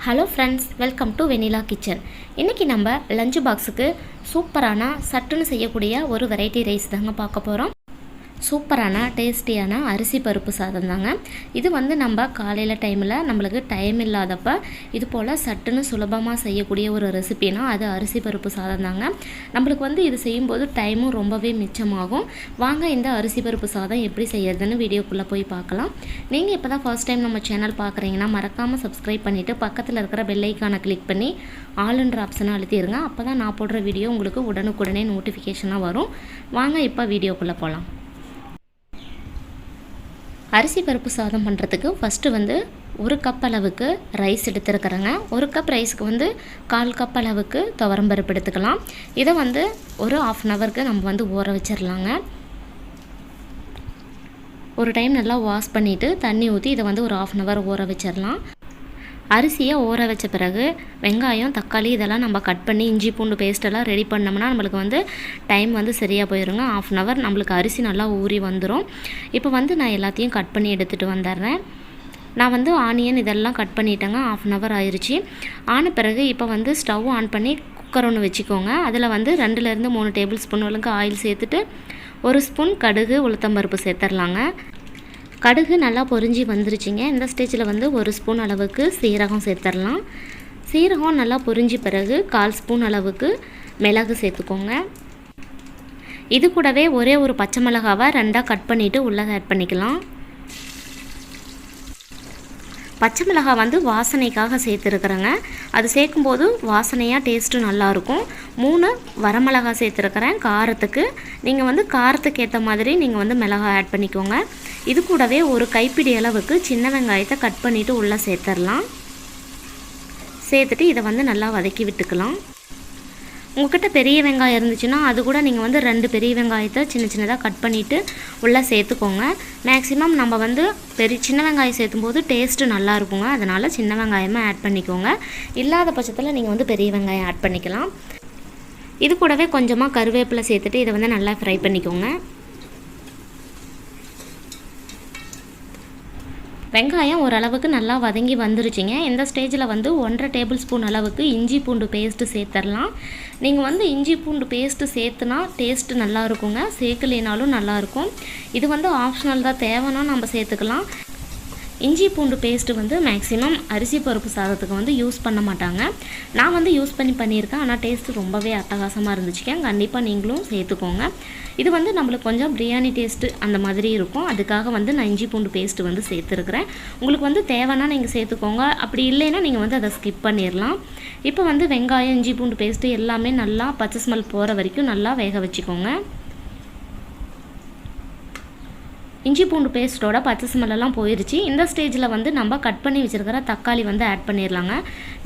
Hello friends welcome to vanilla kitchen இன்றைக்கி நம்ம lunch பாக்ஸுக்கு சூப்பரான சட்டுன்னு செய்யக்கூடிய ஒரு வெரைட்டி ரைஸ் தாங்க பார்க்க போகிறோம் சூப்பரான டேஸ்டியான அரிசி பருப்பு சாதம் தாங்க. இது வந்து நம்ம காலையில் டைமில் நம்மளுக்கு டைம் இல்லாதப்ப இது போல் சட்டுன்னு சுலபமாக செய்யக்கூடிய ஒரு ரெசிபினா அது அரிசி பருப்பு சாதம் தாங்க. நம்மளுக்கு வந்து இது செய்யும்போது டைமும் ரொம்பவே மிச்சமாகும். வாங்க இந்த அரிசி பருப்பு சாதம் எப்படி செய்யறதுன்னு வீடியோக்குள்ளே போய் பார்க்கலாம். நீங்கள் இப்போ தான் ஃபர்ஸ்ட் டைம் நம்ம சேனல் பார்க்குறீங்கன்னா மறக்காமல் சப்ஸ்கிரைப் பண்ணிவிட்டு பக்கத்தில் இருக்கிற பெல்லைக்கானை கிளிக் பண்ணி ஆளுன்ற ஆப்ஷனை அழுத்திடுங்க அப்போ தான் நான் போடுற வீடியோ உங்களுக்கு உடனுக்குடனே நோட்டிஃபிகேஷனாக வரும். வாங்க இப்போ வீடியோக்குள்ளே போகலாம் அரிசி பருப்பு சாதம் பண்ணுறதுக்கு ஃபஸ்ட்டு வந்து ஒரு கப் அளவுக்கு ரைஸ் எடுத்துருக்குறேங்க. ஒரு கப் ரைஸ்க்கு வந்து கால் கப் அளவுக்கு துவரம் பருப்பு எடுத்துக்கலாம். இதை வந்து ஒரு ஆஃப் அன் ஹவருக்கு நம்ம வந்து ஊற வச்சிடலாங்க ஒரு டைம் நல்லா வாஷ் பண்ணிவிட்டு தண்ணி ஊற்றி இதை வந்து ஒரு ஆஃப் அன் ஹவர் ஊற வச்சிடலாம் அரிசியை ஊற வச்ச பிறகு வெங்காயம் தக்காளி இதெல்லாம் நம்ம கட் பண்ணி இஞ்சி பூண்டு பேஸ்ட்டெல்லாம் ரெடி பண்ணோம்னா நம்மளுக்கு வந்து டைம் வந்து சரியாக போயிருங்க. ஆஃப் அன் ஹவர் நம்மளுக்கு அரிசி நல்லா ஊறி வந்துடும் இப்போ வந்து நான் எல்லாத்தையும் கட் பண்ணி எடுத்துகிட்டு வந்துடுறேன். நான் வந்து ஆனியன் இதெல்லாம் கட் பண்ணிட்டேங்க. ஆஃப் அன் ஹவர் ஆயிடுச்சு ஆன பிறகு இப்போ வந்து ஸ்டவ் ஆன் பண்ணி குக்கர் ஒன்று வச்சுக்கோங்க. அதில் வந்து ரெண்டுலேருந்து மூணு டேபிள் ஸ்பூன் அளவுக்கு ஆயில் சேர்த்துட்டு ஒரு ஸ்பூன் கடுகு உளுத்தம்பருப்பு சேர்த்துடலாங்க. கடுகு நல்லா பொரிஞ்சு வந்துருச்சுங்க. இந்த ஸ்டேஜில் வந்து ஒரு ஸ்பூன் அளவுக்கு சீரகம் சேர்த்துடலாம் சீரகம் நல்லா பொரிஞ்ச பிறகு கால் ஸ்பூன் அளவுக்கு மிளகு சேர்த்துக்கோங்க. இது கூடவே ஒரே ஒரு பச்சை மிளகாவை ரெண்டாக கட் பண்ணிவிட்டு உள்ளே ஆட் பண்ணிக்கலாம். பச்சை மிளகாய் வந்து வாசனைக்காக சேர்த்துருக்குறேங்க. அது சேர்க்கும்போது வாசனையாக டேஸ்ட்டும் நல்லாயிருக்கும். மூணு வரமிளகாய் சேர்த்துருக்குறேன் காரத்துக்கு. நீங்கள் வந்து காரத்துக்கு ஏற்ற மாதிரி நீங்கள் வந்து மிளகாய் ஆட் பண்ணிக்கோங்க. இது கூடவே ஒரு கைப்பிடி அளவுக்கு சின்ன வெங்காயத்தை கட் பண்ணிவிட்டு உள்ளே சேர்த்துடலாம் சேர்த்துட்டு இதை வந்து நல்லா வதக்கி விட்டுக்கலாம். உங்கள்கிட்ட பெரிய வெங்காயம் இருந்துச்சுன்னா அது கூட நீங்கள் வந்து ரெண்டு பெரிய வெங்காயத்தை சின்ன சின்னதாக கட் பண்ணிவிட்டு உள்ளே சேர்த்துக்கோங்க. மேக்ஸிமம் நம்ம வந்து பெரிய சின்ன வெங்காயம் சேர்த்தும்போது டேஸ்ட்டு நல்லா இருக்குங்க. அதனால் சின்ன வெங்காயமாக ஆட் பண்ணிக்கோங்க. இல்லாத பட்சத்தில் நீங்கள் வந்து பெரிய வெங்காயம் ஆட் பண்ணிக்கலாம். இது கூடவே கொஞ்சமாக கருவேப்பிலை சேர்த்துட்டு இதை வந்து நல்லா ஃப்ரை பண்ணிக்கோங்க. வெங்காயம் ஓரளவுக்கு நல்லா வதங்கி வந்துருச்சுங்க. இந்த ஸ்டேஜில் வந்து ஒன்றரை டேபிள் ஸ்பூன் அளவுக்கு இஞ்சி பூண்டு பேஸ்ட்டு சேர்த்துடலாம் நீங்கள் வந்து இஞ்சி பூண்டு பேஸ்ட்டு சேர்த்துனா டேஸ்ட்டு நல்லா இருக்குங்க. சேர்க்கலைனாலும் நல்லாயிருக்கும் இது வந்து ஆப்ஷனல் தான். தேவைன்னா நம்ம சேர்த்துக்கலாம். இஞ்சி பூண்டு பேஸ்ட்டு வந்து மேக்ஸிமம் அரிசி பருப்பு சாதத்துக்கு வந்து யூஸ் பண்ண மாட்டாங்க. நான் வந்து யூஸ் பண்ணி பண்ணியிருக்கேன். ஆனால் டேஸ்ட்டு ரொம்பவே அட்டகாசமாக இருந்துச்சுக்கேன் கண்டிப்பாக நீங்களும் சேர்த்துக்கோங்க. இது வந்து நம்மளுக்கு கொஞ்சம் பிரியாணி டேஸ்ட்டு அந்த மாதிரி இருக்கும். அதுக்காக வந்து நான் இஞ்சி பூண்டு பேஸ்ட்டு வந்து சேர்த்துருக்குறேன். உங்களுக்கு வந்து தேவைன்னா நீங்கள் சேர்த்துக்கோங்க. அப்படி இல்லைன்னா நீங்கள் வந்து அதை ஸ்கிப் பண்ணிடலாம். இப்போ வந்து வெங்காயம் இஞ்சி பூண்டு பேஸ்ட்டு எல்லாமே நல்லா பச்சை ஸ்மெல் போகிற வரைக்கும் நல்லா வேக வச்சுக்கோங்க. இஞ்சி பூண்டு பேஸ்ட்டோட பச்சை ஸ்மெல்லாம் போயிடுச்சு இந்த ஸ்டேஜில் வந்து நம்ம கட் பண்ணி வச்சுருக்கிற தக்காளி வந்து ஆட் பண்ணிடலாங்க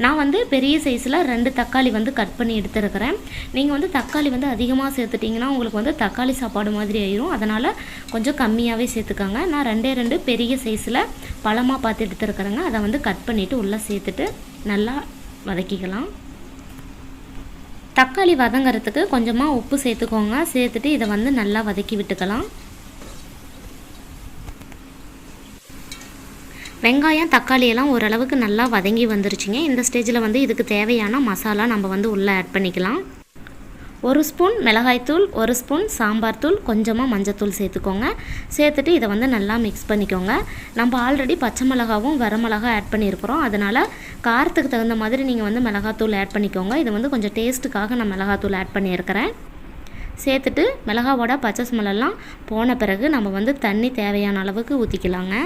நான் வந்து பெரிய சைஸில் ரெண்டு தக்காளி வந்து கட் பண்ணி எடுத்துருக்கிறேன். நீங்கள் வந்து தக்காளி வந்து அதிகமாக சேர்த்துட்டிங்கன்னா உங்களுக்கு வந்து தக்காளி சாப்பாடு மாதிரி ஆயிரும். அதனால் கொஞ்சம் கம்மியாகவே சேர்த்துக்கோங்க. நான் ரெண்டே ரெண்டு பெரிய சைஸில் பழமாக பார்த்து எடுத்துருக்குறேங்க. அதை வந்து கட் பண்ணிவிட்டு உள்ளே சேர்த்துட்டு நல்லா வதக்கிக்கலாம். தக்காளி வதங்கிறதுக்கு கொஞ்சமாக உப்பு சேர்த்துக்கோங்க. சேர்த்துட்டு இதை வந்து நல்லா வதக்கி விட்டுக்கலாம். வெங்காயம் தக்காளி எல்லாம் ஓரளவுக்கு நல்லா வதங்கி வந்துருச்சுங்க. இந்த ஸ்டேஜில் வந்து இதுக்கு தேவையான மசாலா நம்ம வந்து உள்ளே ஆட் பண்ணிக்கலாம். ஒரு ஸ்பூன் மிளகாய்த்தூள் ஒரு ஸ்பூன் சாம்பார் தூள் கொஞ்சமாக மஞ்சத்தூள் சேர்த்துக்கோங்க. சேர்த்துட்டு இதை வந்து நல்லா மிக்ஸ் பண்ணிக்கோங்க. நம்ம ஆல்ரெடி பச்சை மிளகாவும் வரமிளகா ஆட் பண்ணியிருக்கிறோம் அதனால் காரத்துக்கு தகுந்த மாதிரி நீங்கள் வந்து மிளகாத்தூள் ஆட் பண்ணிக்கோங்க. இது வந்து கொஞ்சம் டேஸ்ட்டுக்காக நான் மிளகாத்தூள் ஆட் பண்ணியிருக்கிறேன். சேர்த்துட்டு மிளகாவோட பச்சை ஸ்மெல்லாம் போன பிறகு நம்ம வந்து தண்ணி தேவையான அளவுக்கு ஊற்றிக்கலாங்க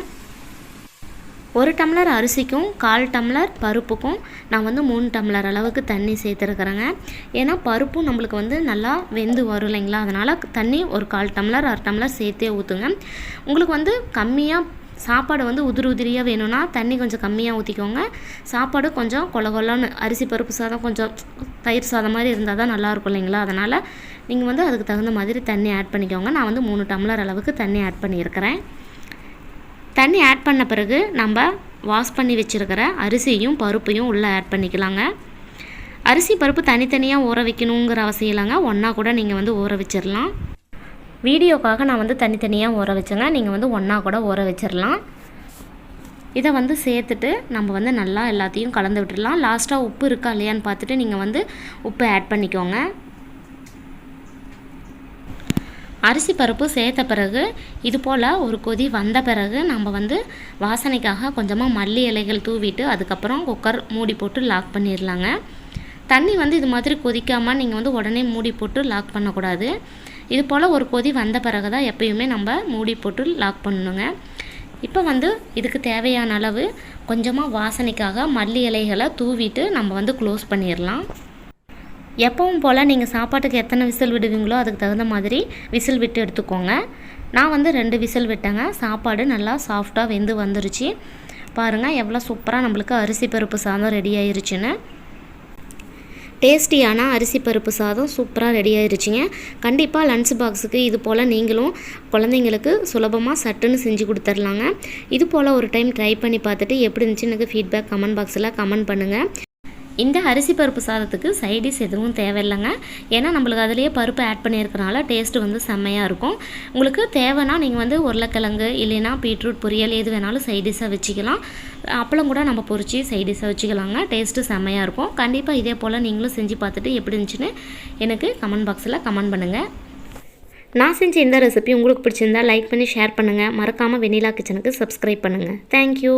ஒரு டம்ளர் அரிசிக்கும் கால் டம்ளர் பருப்புக்கும் நான் வந்து மூணு டம்ளர் அளவுக்கு தண்ணி சேர்த்துருக்குறேங்க. ஏன்னா பருப்பும் நம்மளுக்கு வந்து நல்லா வெந்து வரும் இல்லைங்களா? அதனால் தண்ணி ஒரு கால் டம்ளர் அரை டம்ளர் சேர்த்தே ஊற்றுங்க உங்களுக்கு வந்து கம்மியாக சாப்பாடு வந்து உதிரி உதிரியாக வேணும்னா தண்ணி கொஞ்சம் கம்மியாக ஊற்றிக்கோங்க சாப்பாடு கொஞ்சம் கொல கொலன்னு அரிசி பருப்பு சாதம் கொஞ்சம் தயிர் சாதம் மாதிரி இருந்தால் தான் நல்லாயிருக்கும் இல்லைங்களா? அதனால் நீங்கள் வந்து அதுக்கு தகுந்த மாதிரி தண்ணி ஆட் பண்ணிக்கோங்க. நான் வந்து மூணு டம்ளர் அளவுக்கு தண்ணி ஆட் பண்ணியிருக்கிறேன். தண்ணி ஆட் பண்ண பிறகு நம்ம வாஷ் பண்ணி வச்சுருக்கிற அரிசியும் பருப்பையும் உள்ளே ஆட் பண்ணிக்கலாங்க. அரிசி பருப்பு தனித்தனியாக ஊற வைக்கணுங்கிற அவசியம் இல்லைங்க. ஒன்றா கூட நீங்கள் வந்து ஊற வச்சிடலாம் வீடியோக்காக நான் வந்து தனித்தனியாக ஊற வச்சேங்க. நீங்கள் வந்து ஒன்றா கூட ஊற வச்சிடலாம் இதை வந்து சேர்த்துட்டு நம்ம வந்து நல்லா எல்லாத்தையும் கலந்து விட்டுடலாம் லாஸ்ட்டாக உப்பு இருக்கா இல்லையான்னு பார்த்துட்டு நீங்கள் வந்து உப்பு ஆட் பண்ணிக்கோங்க. அரிசி பருப்பு சேர்த்த பிறகு இது போல் ஒரு கொதி வந்த பிறகு நம்ம வந்து வாசனைக்காக கொஞ்சமாக மல்லி இலைகள் தூவிட்டு அதுக்கப்புறம் குக்கர் மூடி போட்டு லாக் பண்ணிடலாங்க. தண்ணி வந்து இது மாதிரி கொதிக்காமல் நீங்கள் வந்து உடனே மூடி போட்டு லாக் பண்ணக்கூடாது. இது போல் ஒரு கொதி வந்த பிறகு தான் எப்பயுமே நம்ம மூடி போட்டு லாக் பண்ணணுங்க. இப்போ வந்து இதுக்கு தேவையான அளவு கொஞ்சமாக வாசனைக்காக மல்லி இலைகளை தூவிட்டு நம்ம வந்து க்ளோஸ் பண்ணிடலாம். எப்பவும் போல் நீங்கள் சாப்பாட்டுக்கு எத்தனை விசில் விடுவீங்களோ அதுக்கு தகுந்த மாதிரி விசில் விட்டு எடுத்துக்கோங்க. நான் வந்து ரெண்டு விசில் விட்டேங்க. சாப்பாடு நல்லா சாஃப்டாக வெந்து வந்துருச்சு. பாருங்கள் எவ்வளோ சூப்பராக நம்மளுக்கு அரிசி பருப்பு சாதம் ரெடி ஆயிருச்சுன்னு. டேஸ்டியான அரிசி பருப்பு சாதம் சூப்பராக ரெடி ஆயிருச்சுங்க. கண்டிப்பாக லன்ச் பாக்ஸுக்கு இது போல் நீங்களும் குழந்தைங்களுக்கு சுலபமாக சட்டுன்னு செஞ்சு கொடுத்துர்லாங்க. இது போல் ஒரு டைம் ட்ரை பண்ணி பார்த்துட்டு எப்படி இருந்துச்சு எனக்கு ஃபீட்பேக் கமெண்ட் பாக்ஸில் கமெண்ட் பண்ணுங்கள் இந்த அரிசி பருப்பு சாதத்துக்கு சைடிஷ் எதுவும் தேவையில்லைங்க. ஏன்னா நம்மளுக்கு அதிலேயே பருப்பு ஆட் பண்ணியிருக்கனால டேஸ்ட்டு வந்து செம்மையாக இருக்கும். உங்களுக்கு தேவைன்னா நீங்கள் வந்து உருளைக்கிழங்கு இல்லைன்னா பீட்ரூட் பொரியல் எது வேணாலும் சைடிஷாக வச்சுக்கலாம். அப்பளம் கூட நம்ம பொரிச்சு சைடிஷாக வச்சுக்கலாங்க. டேஸ்ட்டு செம்மையாக இருக்கும். கண்டிப்பாக இதே போல் நீங்களும் செஞ்சு பார்த்துட்டு எப்படி இருந்துச்சுன்னு எனக்கு கமெண்ட் பாக்ஸில் கமெண்ட் பண்ணுங்கள் நான் செஞ்ச இந்த ரெசிபி உங்களுக்கு பிடிச்சிருந்தா லைக் பண்ணி ஷேர் பண்ணுங்கள் மறக்காமல் வெண்ணிலா கிச்சனுக்கு சப்ஸ்கிரைப் பண்ணுங்கள் தேங்க்யூ